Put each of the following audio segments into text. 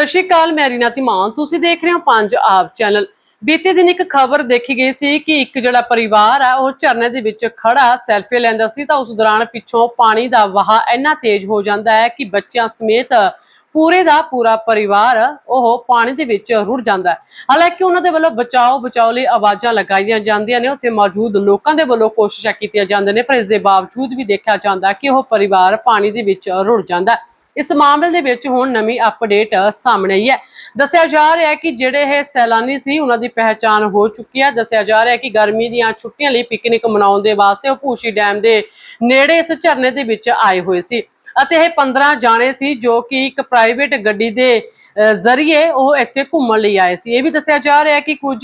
ਸਤਿ ਸ਼੍ਰੀ ਅਕਾਲ, ਮੈਂ ਰੀਨਾ ਧੀਮਾਨ। ਤੁਸੀਂ ਦੇਖ ਰਹੇ ਹੋ ਪੰਜ ਆਪ ਚੈਨਲ। ਬੀਤੇ ਦਿਨ ਇੱਕ ਖਬਰ ਦੇਖੀ ਗਈ ਸੀ ਕਿ ਇੱਕ ਜਿਹੜਾ ਪਰਿਵਾਰ ਆ, ਉਹ ਝਰਨੇ ਦੇ ਵਿੱਚ ਖੜਾ, ਸੈਲਫੀ ਲੈਂਦਾ ਸੀ ਤਾਂ ਉਸ ਦੌਰਾਨ ਪਿੱਛੋਂ ਪਾਣੀ ਦਾ ਵਹਾਅ ਇੰਨਾ ਤੇਜ਼ ਹੋ ਜਾਂਦਾ ਹੈ ਕਿ ਬੱਚਿਆਂ ਸਮੇਤ ਪੂਰੇ ਦਾ ਪੂਰਾ ਪਰਿਵਾਰ ਉਹ ਪਾਣੀ ਦੇ ਵਿੱਚ ਰੁੜ ਜਾਂਦਾ ਹੈ। ਹਾਲਾਂਕਿ ਉਹਨਾਂ ਦੇ ਵੱਲੋਂ ਬਚਾਓ ਬਚਾਓ ਲਈ ਆਵਾਜ਼ਾਂ ਲਗਾਈਆਂ ਜਾਂਦੀਆਂ ਨੇ। ਉੱਥੇ ਮੌਜੂਦ ਲੋਕਾਂ ਦੇ ਵੱਲੋਂ ਕੋਸ਼ਿਸ਼ਾਂ ਕੀਤੀਆਂ ਜਾਂਦੀਆਂ ਨੇ, ਪਰ ਇਸ ਦੇ ਬਾਵਜੂਦ ਵੀ ਦੇਖਿਆ ਜਾਂਦਾ ਕਿ ਉਹ ਪਰਿਵਾਰ ਪਾਣੀ ਦੇ ਵਿੱਚ ਰੁੜ ਜਾਂਦਾ ਹੈ। ਇਸ ਮਾਮਲੇ ਦੇ ਵਿੱਚ ਹੁਣ ਨਵੀਂ ਅਪਡੇਟ ਸਾਹਮਣੇ ਆਈ ਹੈ। ਦੱਸਿਆ ਜਾ ਰਿਹਾ ਹੈ ਕਿ ਜਿਹੜੇ ਇਹ ਸੈਲਾਨੀ ਸੀ ਉਹਨਾਂ ਦੀ ਪਹਿਚਾਣ ਹੋ ਚੁੱਕੀ ਹੈ। ਦੱਸਿਆ ਜਾ ਰਿਹਾ ਹੈ ਕਿ ਗਰਮੀ ਦੀਆਂ ਛੁੱਟੀਆਂ ਲਈ ਪਿਕਨਿਕ ਮਨਾਉਣ ਦੇ ਵਾਸਤੇ ਉਹ ਭੂਸ਼ੀ ਡੈਮ ਦੇ ਨੇੜੇ ਇਸ ਝਰਨੇ ਦੇ ਵਿੱਚ ਆਏ ਹੋਏ ਸੀ। ਅਤੇ ਇਹ 15 ਜਾਣੇ ਸੀ ਜੋ ਕਿ ਇੱਕ ਪ੍ਰਾਈਵੇਟ ਗੱਡੀ ਦੇ ਅਹ, ਜ਼ਰੀਏ ਉਹ ਇੱਥੇ ਘੁੰਮਣ ਲਈ ਆਏ ਸੀ। ਇਹ ਵੀ ਦੱਸਿਆ ਜਾ ਰਿਹਾ ਹੈ ਕਿ ਕੁਝ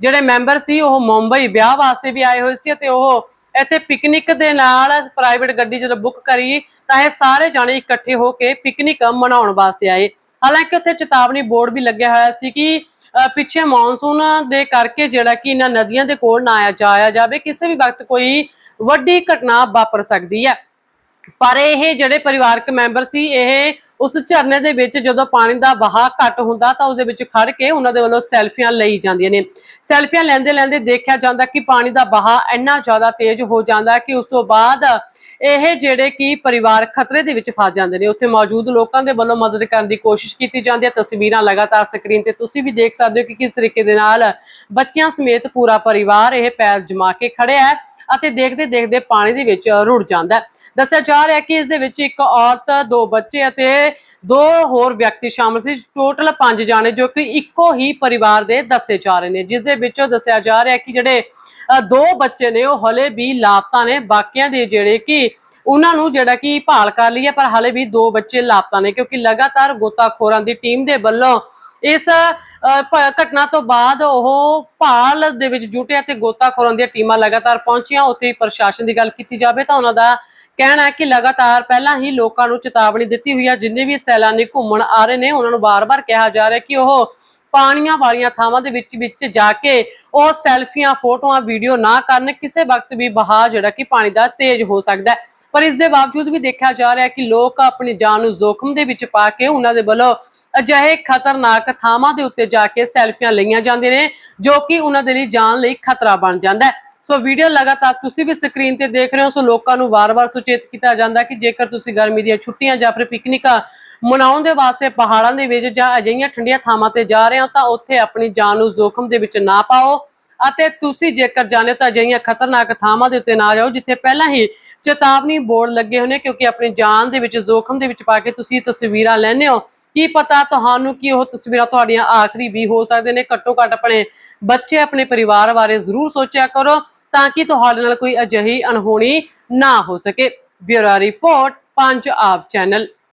ਜਿਹੜੇ ਮੈਂਬਰ ਸੀ ਉਹ ਮੁੰਬਈ ਵਿਆਹ ਵਾਸਤੇ ਵੀ ਆਏ ਹੋਏ ਸੀ ਅਤੇ ਉਹ ਇੱਥੇ ਪਿਕਨਿਕ ਦੇ ਨਾਲ ਪ੍ਰਾਈਵੇਟ ਗੱਡੀ ਜਦੋਂ ਬੁੱਕ ਕਰੀ ਤਾਂ ਇਹ ਸਾਰੇ ਜਾਣੇ ਇਕੱਠੇ ਹੋ ਕੇ ਪਿਕਨਿਕ ਮਨਾਉਣ ਵਾਸਤੇ ਆਏ। ਹਾਲਾਂਕਿ ਉੱਥੇ ਚੇਤਾਵਨੀ ਬੋਰਡ ਵੀ ਲੱਗਿਆ ਹੋਇਆ ਸੀ ਕਿ ਪਿੱਛੇ ਮੌਨਸੂਨ ਦੇ ਕਰਕੇ ਜਿਹੜਾ ਕਿ ਇਹਨਾਂ ਨਦੀਆਂ ਦੇ ਕੋਲ ਨਾ ਆਇਆ ਜਾਇਆ ਜਾਵੇ, ਕਿਸੇ ਵੀ ਵਕਤ ਕੋਈ ਵੱਡੀ ਘਟਨਾ ਵਾਪਰ ਸਕਦੀ ਹੈ। ਪਰ ਇਹ ਜਿਹੜੇ ਪਰਿਵਾਰਕ ਮੈਂਬਰ ਸੀ, ਇਹ ਉਸ ਝਰਨੇ ਦੇ ਵਿੱਚ ਜਦੋਂ ਪਾਣੀ ਦਾ ਵਹਾਅ ਘੱਟ ਹੁੰਦਾ ਤਾਂ ਉਸ ਦੇ ਵਿੱਚ ਖੜ ਕੇ ਉਹਨਾਂ ਦੇ ਵੱਲੋਂ ਸੈਲਫੀਆਂ ਲਈ ਜਾਂਦੀਆਂ ਨੇ। ਸੈਲਫੀਆਂ ਲੈਂਦੇ ਲੈਂਦੇ ਦੇਖਿਆ ਜਾਂਦਾ ਕਿ ਪਾਣੀ ਦਾ ਵਹਾਅ ਇੰਨਾ ਜ਼ਿਆਦਾ ਤੇਜ਼ ਹੋ ਜਾਂਦਾ ਕਿ ਉਸ ਤੋਂ ਬਾਅਦ ਇਹ ਜਿਹੜੇ ਕਿ ਪਰਿਵਾਰ ਖਤਰੇ ਦੇ ਵਿੱਚ ਫਸ ਜਾਂਦੇ ਨੇ। ਉੱਥੇ ਮੌਜੂਦ ਲੋਕਾਂ ਦੇ ਵੱਲੋਂ ਮਦਦ ਕਰਨ ਦੀ ਕੋਸ਼ਿਸ਼ ਕੀਤੀ ਜਾਂਦੀ ਹੈ। ਤਸਵੀਰਾਂ ਲਗਾਤਾਰ ਸਕਰੀਨ ਤੇ ਤੁਸੀਂ ਵੀ ਦੇਖ ਸਕਦੇ ਹੋ ਕਿ ਕਿਸ ਤਰੀਕੇ ਦੇ ਨਾਲ ਬੱਚਿਆਂ ਸਮੇਤ ਪੂਰਾ ਪਰਿਵਾਰ ਇਹ ਪੈਰ ਜਮਾ ਕੇ ਖੜਿਆ ਹੈ। ਅਤੇ ਦੇਖਦੇ ਦੇਖਦੇ ਪਾਣੀ ਦੇ ਵਿੱਚ ਰੁੜ ਜਾਂਦਾ ਹੈ। ਦੱਸਿਆ ਜਾ ਰਿਹਾ ਕਿ ਇਸ ਦੇ ਵਿੱਚ ਇੱਕ ਔਰਤ, ਦੋ ਬੱਚੇ ਅਤੇ ਦੋ ਹੋਰ ਵਿਅਕਤੀ ਸ਼ਾਮਲ ਸੀ। ਟੋਟਲ ਪੰਜ ਜਾਣੇ ਜੋ ਕਿ ਇੱਕੋ ਹੀ ਪਰਿਵਾਰ ਦੇ ਦੱਸੇ ਜਾ ਰਹੇ ਨੇ, ਜਿਸ ਦੇ ਵਿੱਚੋਂ ਦੱਸਿਆ ਜਾ ਰਿਹਾ ਕਿ ਜਿਹੜੇ ਦੋ ਬੱਚੇ ਨੇ ਉਹ ਹਲੇ ਵੀ ਲਾਪਤਾ ਨੇ। ਬਾਕੀਆਂ ਦੇ ਜਿਹੜੇ ਕਿ ਉਹਨਾਂ ਨੂੰ ਜਿਹੜਾ ਕਿ ਭਾਲ ਕਰ ਲਈ ਹੈ ਪਰ ਹਲੇ ਵੀ ਦੋ ਬੱਚੇ ਲਾਪਤਾ ਨੇ, ਕਿਉਂਕਿ ਲਗਾਤਾਰ ਗੋਤਾਖੋਰਾਂ ਦੀ ਟੀਮ ਦੇ ਵੱਲੋਂ ਇਸ ਘਟਨਾ ਤੋਂ ਬਾਅਦ ਉਹ ਭਾਲ ਦੇ ਵਿੱਚ ਜੁਟੇ ਅਤੇ ਗੋਤਾਖੋਰਾਂ ਦੀਆਂ ਟੀਮਾਂ ਲਗਾਤਾਰ ਪਹੁੰਚੀਆਂ। ਉੱਥੇ ਪ੍ਰਸ਼ਾਸਨ ਦੀ ਗੱਲ ਕੀਤੀ ਜਾਵੇ ਤਾਂ ਉਹਨਾਂ ਦਾ ਕਹਿਣਾ ਹੈ ਕਿ ਲਗਾਤਾਰ ਪਹਿਲਾਂ ਹੀ ਲੋਕਾਂ ਨੂੰ ਚੇਤਾਵਨੀ ਦਿੱਤੀ ਹੋਈ ਹੈ ਜਿੰਨੇ ਵੀ ਸੈਲਾਨੀ ਘੁੰਮਣ ਆ ਰਹੇ ਨੇ, ਉਹਨਾਂ ਨੂੰ ਬਾਰ-ਬਾਰ ਕਿਹਾ ਜਾ ਰਿਹਾ ਕਿ ਉਹ ਪਾਣੀਆਂ ਵਾਲੀਆਂ ਥਾਵਾਂ ਦੇ ਵਿੱਚ ਵਿੱਚ ਜਾ ਕੇ ਉਹ ਸੈਲਫੀਆਂ, ਫੋਟੋਆਂ, ਵੀਡੀਓ ਨਾ ਕਰਨ। ਕਿਸੇ ਵਕਤ ਵੀ ਬਹਾਅ ਜਿਹੜਾ ਕਿ ਪਾਣੀ ਦਾ ਤੇਜ਼ ਹੋ ਸਕਦਾ ਪਰ ਇਸ ਦੇ ਬਾਵਜੂਦ ਵੀ ਦੇਖਿਆ ਜਾ ਰਿਹਾ ਕਿ ਲੋਕ ਆਪਣੀ ਜਾਨ ਨੂੰ ਜ਼ੋਖਮ ਦੇ ਵਿੱਚ ਪਾ ਕੇ ਉਹਨਾਂ ਦੇ ਵੱਲੋਂ ਅਜਿਹੇ ਖਤਰਨਾਕ ਥਾਵਾਂ ਦੇ ਉੱਤੇ ਜਾ ਕੇ ਸੈਲਫੀਆਂ ਲਈਆਂ ਜਾਂਦੇ ਨੇ, ਜੋ ਕਿ ਉਹਨਾਂ ਦੇ ਲਈ ਜਾਨ ਲਈ ਖਤਰਾ ਬਣ ਜਾਂਦਾ ਹੈ। ਸੋ ਵੀਡੀਓ ਲਗਾਤਾਰ ਤੁਸੀਂ ਵੀ ਸਕਰੀਨ ਤੇ ਦੇਖ ਰਹੇ ਹੋ, ਸੋ ਲੋਕਾਂ ਨੂੰ ਵਾਰ-ਵਾਰ ਸੁਚੇਤ ਕੀਤਾ ਜਾਂਦਾ ਕਿ ਜੇਕਰ ਤੁਸੀਂ ਗਰਮੀ ਦੀਆਂ ਛੁੱਟੀਆਂ ਜਾਂ ਫਿਰ ਪਿਕਨਿਕਾਂ ਮਨਾਉਣ ਦੇ ਵਾਸਤੇ ਪਹਾੜਾਂ ਦੇ ਵਿੱਚ ਜਾਂ ਅਜਿਹੀਆਂ ਠੰਡੀਆਂ ਥਾਵਾਂ ਤੇ ਜਾ ਰਹੇ ਹੋ, ਤਾਂ ਉੱਥੇ ਆਪਣੀ ਜਾਨ ਨੂੰ ਜ਼ੋਖਮ ਦੇ ਵਿੱਚ ਨਾ ਪਾਓ। ਅਤੇ ਤੁਸੀਂ ਜੇਕਰ ਜਾਣੇ ਹੋ ਤਾਂ ਅਜਿਹੀਆਂ ਖਤਰਨਾਕ ਥਾਵਾਂ ਦੇ ਉੱਤੇ ਨਾ ਜਾਓ, ਜਿੱਥੇ ਪਹਿਲਾਂ ਹੀ ਚੇਤਾਵਨੀ ਬੋਰਡ ਲੱਗੇ ਹੋਏ ਨੇ ਕਿਉਂਕਿ ਆਪਣੀ ਜਾਨ ਦੇ ਵਿੱਚ ਜ਼ੋਖਮ ਦੇ ਵਿੱਚ ਪਾ ਕੇ ਤੁਸੀਂ ਤਸਵੀਰਾਂ ਲੈਂਦੇ ਹੋ। ਕੀ ਪਤਾ ਤੁਹਾਨੂੰ ਕਿ ਉਹ ਤਸਵੀਰਾਂ ਤੁਹਾਡੀਆਂ ਆਖਰੀ ਵੀ ਹੋ ਸਕਦੇ ਨੇ, ਘੱਟੋ ਘੱਟ ਆਪਣੇ ਬੱਚੇ ਆਪਣੇ ਪਰਿਵਾਰ ਬਾਰੇ ਜ਼ਰੂਰ ਸੋਚਿਆ ਕਰੋ ਤਾਂ ਕਿ ਤੁਹਾਡੇ ਨਾਲ ਕੋਈ ਅਜਿਹੀ ਅਣਹੋਣੀ ਨਾ ਹੋ ਸਕੇ। ਬਿਊਰੋ ਰਿਪੋਰਟ, ਪੰਜ ਆਪ ਚੈਨਲ।